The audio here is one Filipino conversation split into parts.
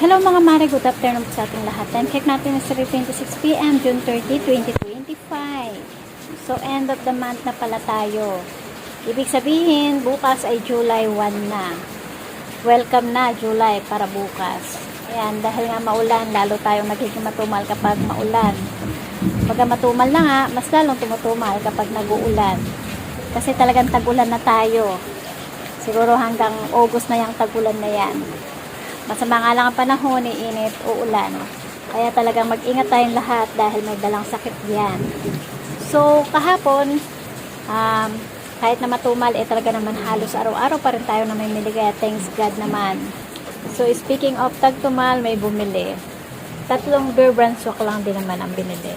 Hello mga mare, good afternoon sa ating lahat. Time check natin is 3.26pm, June 30, 2025. So, end of the month na pala tayo. Ibig sabihin, bukas ay July 1 na. Welcome na, July, para bukas. Ayan, dahil nga maulan, lalo tayong nagiging matumal kapag maulan. Pagka matumal na nga, mas lalong tumutumal kapag nag-uulan. Kasi talagang tagulan na tayo. Siguro hanggang August na yung tagulan na yan. Masama nga lang ang panahon, iinit, uulan. Kaya talagang mag-ingat tayong lahat dahil may dalang sakit yan. So, kahapon, um, kahit na matumal, eh talaga naman halos araw-araw pa rin tayo na may mili. Kaya thanks God naman. So, speaking of tagtumal, may bumili. Tatlong beer brand swak lang din naman ang binili.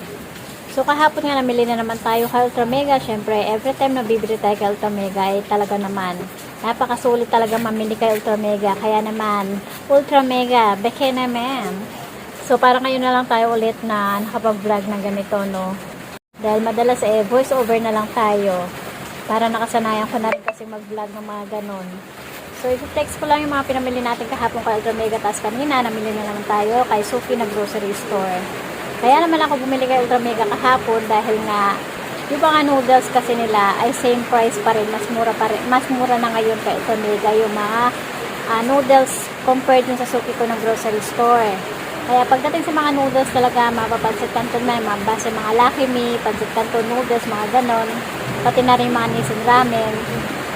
So, kahapon nga namili na naman tayo kay Ultra Mega. Siyempre, every time na bibili tayo kay Ultra Mega, ay talaga naman, napakasulit talaga mamili kay Ultra Mega. Kaya naman, Ultra Mega, beke naman. So, para ngayon na lang tayo ulit na nakapag-vlog ng ganito, no? Dahil madalas eh, voice over na lang tayo. Para nakasanayan ko na rin kasi mag-vlog ng mga ganon. So, i-flex ko lang yung mga pinamili natin kahapon kay Ultra Mega. Tapos kanina, namili na naman tayo kay Suki na grocery store. Kaya naman ako bumili kay Ultra Mega kahapon dahil nga yung mga noodles kasi nila ay same price pa rin, mas mura pa rin, mas mura na ngayon kay Ultra Mega yung mga ah, noodles compared dun sa suki ko ng grocery store. Kaya pagdating sa mga noodles talaga, mapapansit canton na, mga base mga Lucky Me, pansit canton noodles, mga ganon, pati na rin mga Nissan Ramen,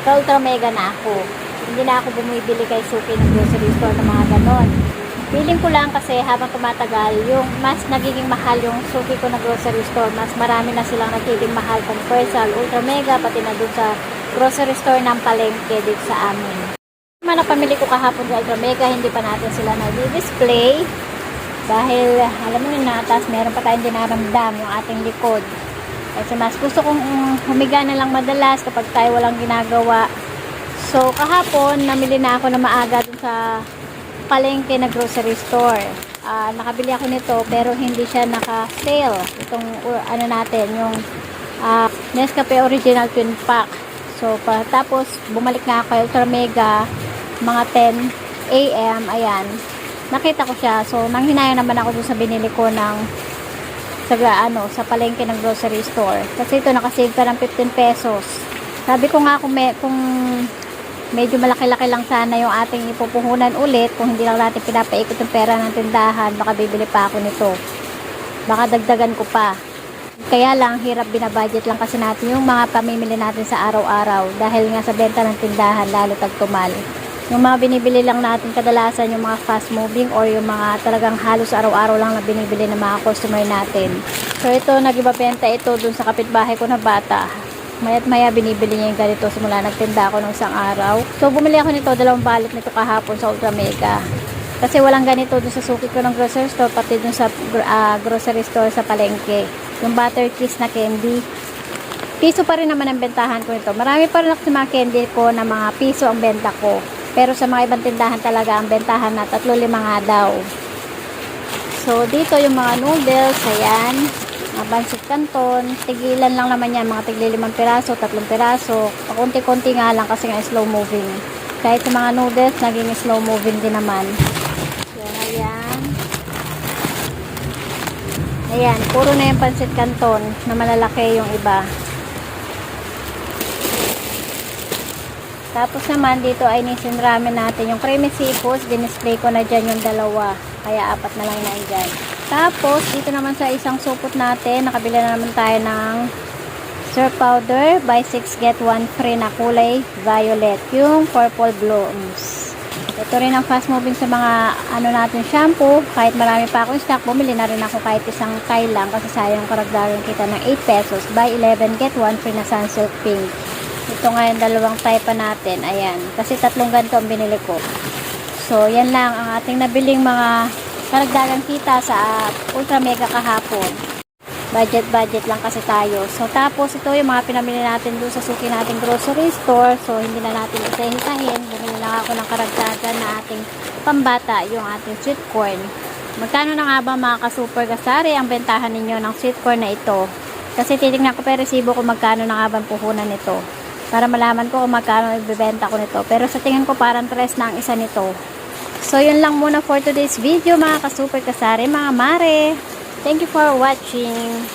kay Ultra Mega na ako. Hindi na ako bumibili kay suki ng grocery store ng mga ganon. Feeling ko lang kasi habang tumatagal, yung mas nagiging mahal yung suki ko na grocery store, mas marami na silang nagiging mahal compared sa Ultra Mega, pati na dun sa grocery store ng palengke dito sa amin. Mga napamili ko kahapon sa Ultra Mega, hindi pa natin sila nag-display. Dahil, alam mo na, tapos meron pa tayong dinaramdam yung ating likod. Kasi mas gusto kong um, humiga na lang madalas kapag tayo walang ginagawa. So, kahapon, namili na ako na maaga dun sa palengke na grocery store. Ah, nakabili ako nito pero hindi siya naka-sale. Itong uh, ano natin, yung ah, Nescafe Original Twin Pack. So, tapos bumalik na ako Ultra Mega mga 10 a.m. Ayan. Nakita ko siya. So, nanghinayang naman ako sa binili ko ng sa ano, sa palengke ng grocery store. Kasi ito nakasave ka ng 15 pesos. Sabi ko nga kung, may, kung medyo malaki-laki lang sana yung ating ipupuhunan ulit. Kung hindi lang natin pinapaikot yung pera ng tindahan baka bibili pa ako nito. Baka dagdagan ko pa. Kaya lang hirap binabudget lang kasi natin yung mga pamimili natin sa araw-araw. Dahil nga sa benta ng tindahan lalo tagtumal yung mga binibili lang natin kadalasan yung mga fast moving or yung mga talagang halos araw-araw lang na binibili ng mga customer natin. So ito nagibabenta ito dun sa kapitbahay ko na bata Maya't maya binibili niya yung ganito simula nagtinda ako ng isang araw. So bumili ako nito, dalawang balit nito kahapon sa Ultra Mega. Kasi walang ganito dun sa suki ko ng grocery store, pati dun sa ah, grocery store sa palengke. Yung butter kiss na candy. Piso pa rin naman ang bentahan ko nito. Marami pa rin ako sa mga candy ko na mga piso ang benta ko. Pero sa mga ibang tindahan talaga ang bentahan na tatlo lima nga daw. So dito yung mga noodles, ayan mga bansik kanton, tigilan lang naman yan, mga tigli limang piraso, tatlong piraso, pakunti-kunti nga lang kasi nga slow moving. Kahit sa mga noodles, naging slow moving din naman. Yan, ayan. Ayan, puro na yung pansit kanton na malalaki yung iba. Tapos naman dito ay nisin ramen natin yung creamy seafood, dinisplay ko na dyan yung dalawa. Kaya apat na lang na dyan. Tapos, dito naman sa isang supot natin, nakabila na naman tayo ng syrup powder. Buy 6, get 1 free na kulay violet. Yung purple blooms. Ito rin ang fast moving sa mga ano natin shampoo. Kahit marami pa akong stock, bumili na rin ako kahit isang kay lang kasi sayang karagdagan kita ng 8 pesos. Buy 11, get 1 free na sunsilk pink. Ito nga yung dalawang type pa natin. Ayan. Kasi tatlong ganito ang binili ko. So, yan lang ang ating nabiling mga karagdagan kita sa uh, ultra mega kahapon. Budget budget lang kasi tayo. So tapos ito yung mga pinamili natin doon sa suki nating grocery store. So hindi na natin isa-hisahin. Bumili lang ako ng karagdagan na ating pambata, yung ating sweet corn. Magkano na nga ba mga ka-super gasari ang bentahan ninyo ng sweet corn na ito? Kasi titignan ko pa resibo kung magkano na nga ba puhunan nito. Para malaman ko kung magkano ibibenta ko nito. Pero sa tingin ko parang tres na ang isa nito. So, yun lang muna for today's video mga ka-super kasari, mga mare. Thank you for watching.